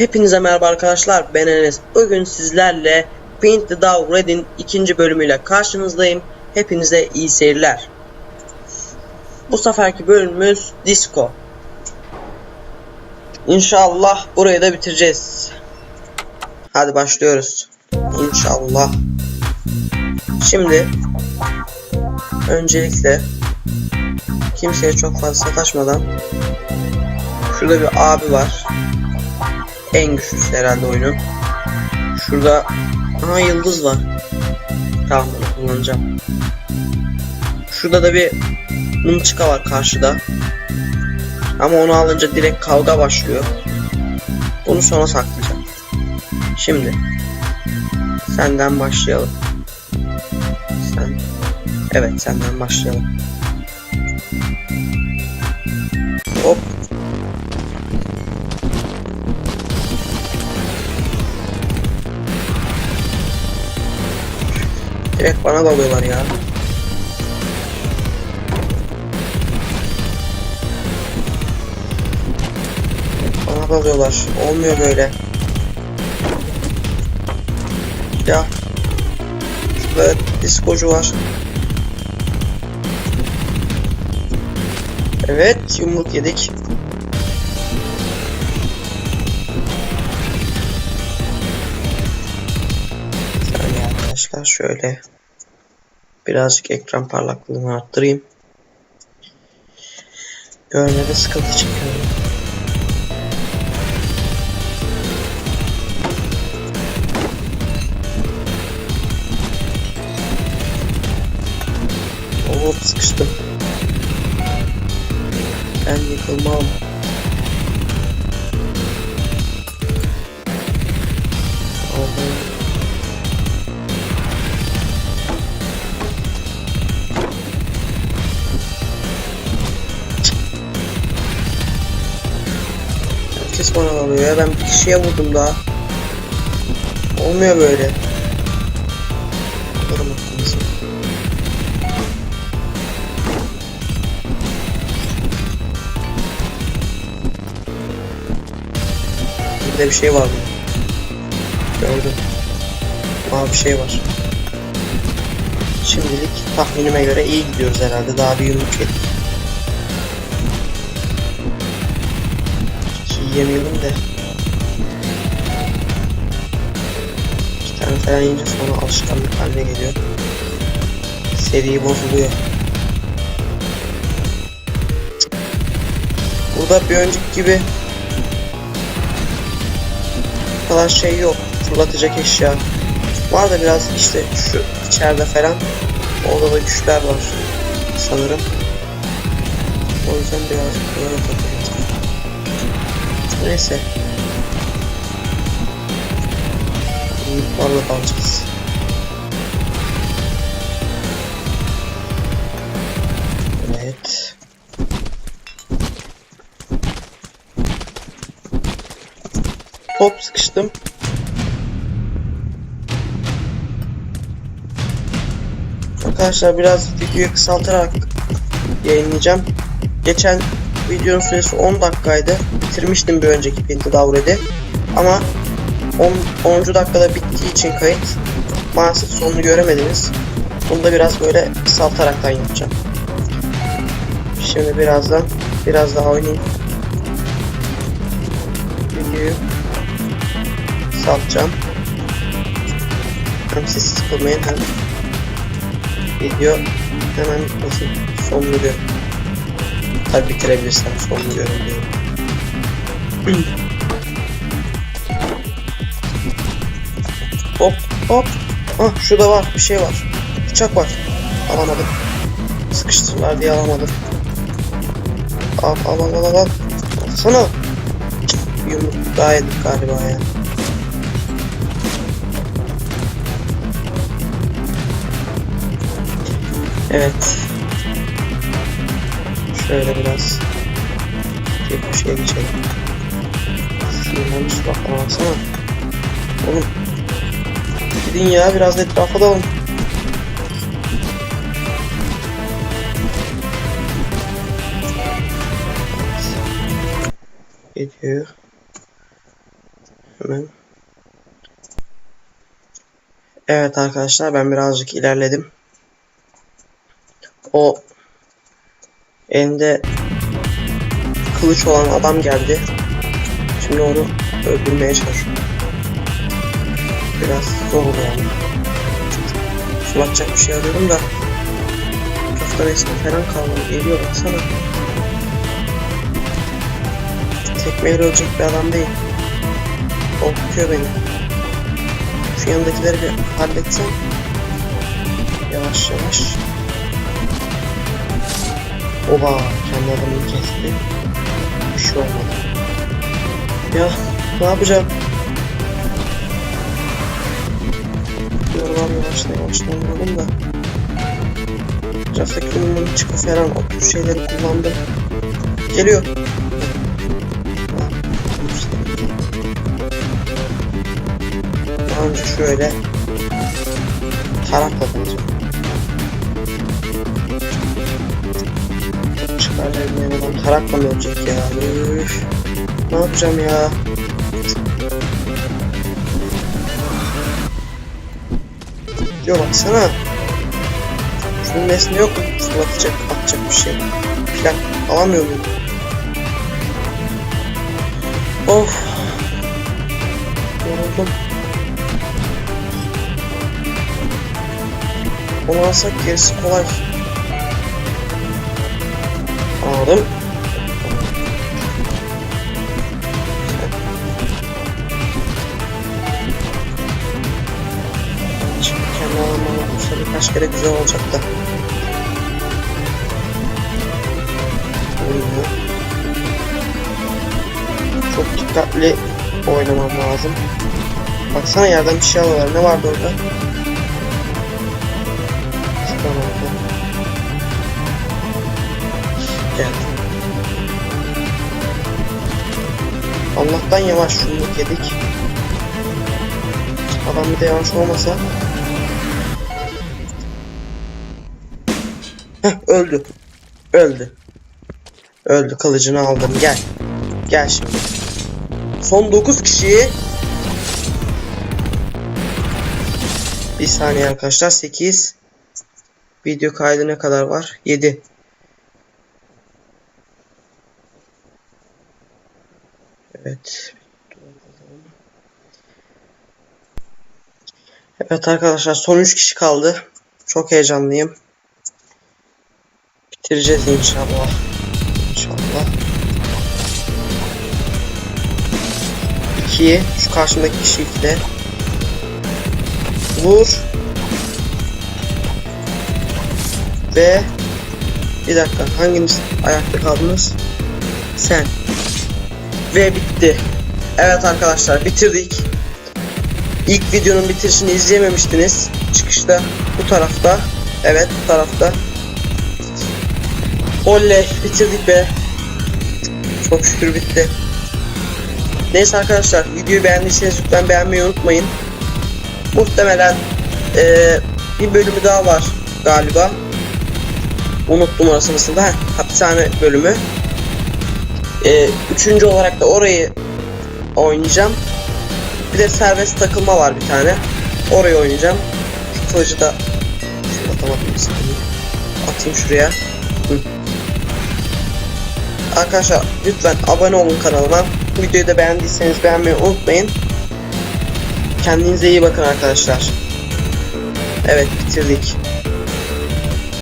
Hepinize merhaba arkadaşlar ben Enes. Bugün sizlerle Paint the Dog Red'in ikinci bölümüyle karşınızdayım. Hepinize iyi seyirler. Bu seferki bölümümüz Disco. İnşallah burayı da bitireceğiz. Hadi başlıyoruz. İnşallah. Şimdi öncelikle kimseye çok fazla sataşmadan şurada bir abi var. En güçlüsü herhalde oyunun. Şurada aha yıldız var. Tamam bunu kullanacağım. Şurada da bir mınçıka var karşıda. Ama onu alınca direkt kavga başlıyor. Bunu sona saklayacağım. Şimdi senden başlayalım. Sen Evet senden başlayalım. Hop Direkt bana dalıyorlar ya. Bana dalıyorlar. Olmuyor böyle. Ya. Şurada diskocu var. Evet yumruk yedik. Arkadaşlar şöyle birazcık ekran parlaklığını arttırayım. Görmede sıkıntı çekiyorum. Hop sıkıştım. Ben yıkılmam. Herkes bana alıyor ya. Ben bir kişiye vurdum daha. Olmuyor böyle. Alırım aklınızı. Burada bir şey var mı? Gördüm. Aa bir şey var. Şimdilik tahminime göre iyi gidiyoruz herhalde. Daha bir yumruk yedik. Yiyemeyelim de. İki tane falan yiyince sonra alışkanlık haline geliyor. Seri bozuluyor. Burada bir önceki gibi kadar şey yok. Fırlatacak eşya. Var da biraz işte şu içeride falan. Orada da güçler var sanırım. O yüzden birazcık böyle takılacağım. Neyse. Yumruklarla dalacağız. Evet. Hop sıkıştım. Arkadaşlar biraz videoyu kısaltarak yayınlayacağım. Geçen videonun süresi 10 dakikaydı. Bitirmiştim bir önceki Pinti Davred'i. Ama 10. 10. dakikada bittiği için kayıt maalesef sonunu göremediniz. Bunu da biraz böyle kısaltaraktan yapacağım. Şimdi birazdan biraz daha oynayayım. Videoyu salacağım. Hem siz sıkılmayın hem video hemen nasıl sonunu gör. Tabi bitirebilirsem sonunu görün diyorum. hop hop. Ah şurada var bir şey var. Bıçak var. Alamadım. Sıkıştırırlar diye alamadım. Al al al al al. Sana. Yumruk daha yedik galiba ya. Evet. Şöyle biraz bir köşeye geçelim. Sinirlenmiş bak baksana. Oğlum. Gidin ya biraz da etrafa dalın. Geliyor. Hemen. Evet arkadaşlar ben birazcık ilerledim. O elinde kılıç olan adam geldi. Şimdi onu öldürmeye çalışıyorum. Biraz zor yani. Sulatacak bir şey arıyorum da Köfte resmi falan kalmadı. Geliyor baksana. Tekmeyle ölecek bir adam değil. Korkutuyor beni. Şu yanındakileri bir halletsem. Yavaş yavaş. Oba kendi adamını kesti. Bir şey olmadı. Ya ne yapacağım? Yorulmam yavaştan yavaştan vuralım da. Etraftaki ürünün çıkı falan o tür şeyleri kullandım. Geliyor. Daha önce şöyle tarakla bulacağım. Adam tarakla mı ölecek ya? Üf. Ne yapacağım ya? Diyor baksana. Şunun nesne yok mu? Fırlatacak, atacak bir şey. Plak alamıyor muyum? Of. Yoruldum. Onu alsak gerisi kolay. Aldım. Olursa birkaç kere güzel olacak da. Oyunu. Çok dikkatli oynamam lazım. Baksana yerden bir şey alıyorlar. Ne vardı orada? Şuradan orada. Geldi. Allah'tan yavaş şunluk yedik. Adam bir de yavaş olmasa. Heh, öldü. Öldü. Öldü. Kılıcını aldım. Gel. Gel şimdi. Son 9 kişi. Bir saniye arkadaşlar. 8. Video kaydı ne kadar var? 7. Evet. Evet arkadaşlar son 3 kişi kaldı. Çok heyecanlıyım. Bitireceğiz inşallah. İnşallah. 2 şu karşımdaki 2'de. Vur. Ve bir dakika hanginiz ayakta kaldınız? Sen. Ve bitti. Evet arkadaşlar bitirdik. İlk videonun bitirişini izleyememiştiniz. Çıkışta bu tarafta. Evet bu tarafta. Oley bitirdik be. Çok şükür bitti. Neyse arkadaşlar videoyu beğendiyseniz lütfen beğenmeyi unutmayın. Muhtemelen eee, bir bölümü daha var galiba. Unuttum orasını da. Heh, hapishane bölümü. Eee, üçüncü olarak da orayı oynayacağım. Bir de serbest takılma var bir tane. Orayı oynayacağım. Şu kılıcı da atamadım. Atayım şuraya. Hı. Arkadaşlar lütfen abone olun kanalıma. Videoyu da beğendiyseniz beğenmeyi unutmayın. Kendinize iyi bakın arkadaşlar. Evet bitirdik.